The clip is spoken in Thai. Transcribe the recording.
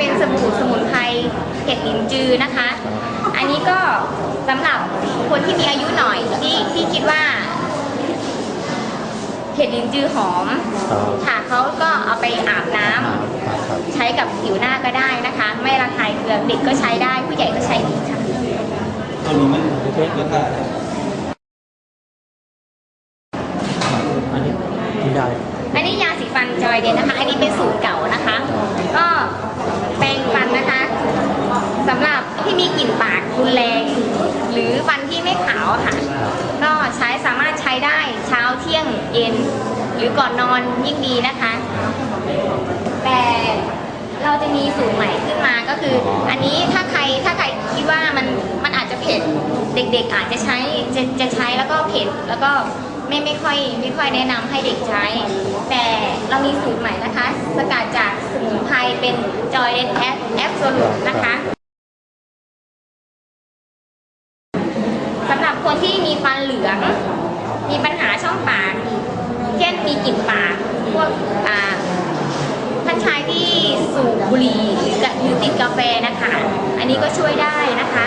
เป็นสบู่สมุนไพรเห็ดหลินจือนะคะ อันนี้ก็สำหรับคนที่มีอายุหน่อยที่ที่คิดว่าเห็ดหลินจือหอมครับค่ะเขาก็เอาไปอาบน้ำครับครับใช้กับผิวหน้าก็ได้นะคะ ไม่ระคายเคืองเด็กก็ใช้ได้ผู้ใหญ่ก็ใช้ดีค่ะตัวนี้มันเล็กแล้วก็อันนี้กินได้อันนี้ยาสีฟันจอยเดนนะคะ อันนี้เป็นสูตรเก่านะคะ ก็แปรงฟันนะคะสำหรับที่มีกลิ่นปากรุนแรง หรือฟันที่ไม่ขาวอะค่ะ ก็ใช้สามารถใช้ได้ เช้าเที่ยงเย็น หรือก่อนนอนยิ่งดีนะคะ แต่เราจะมีสูตรใหม่ขึ้นมาก็คือ อันนี้ถ้าใครถ้าใครคิดว่ามันมันอาจจะเผ็ดเด็ก ๆ อาจจะใช้จะจะใช้แล้วก็เผ็ดแล้วก็ไม่ไม่ค่อยไม่ค่อยแนะนำให้เด็กใช้ แต่เรามีสูตรใหม่นะคะ สกัดจากสมุนไพรเป็นจอยเดนแอปแอปโซลูนะคะสำหรับคนที่มีฟันเหลือง มีปัญหาช่องปากเช่นมีกลิ่นปากพวกอ่าท่านชายที่สูบบุหรี่หรือหรือติดกาแฟนะคะ อันนี้ก็ช่วยได้นะคะ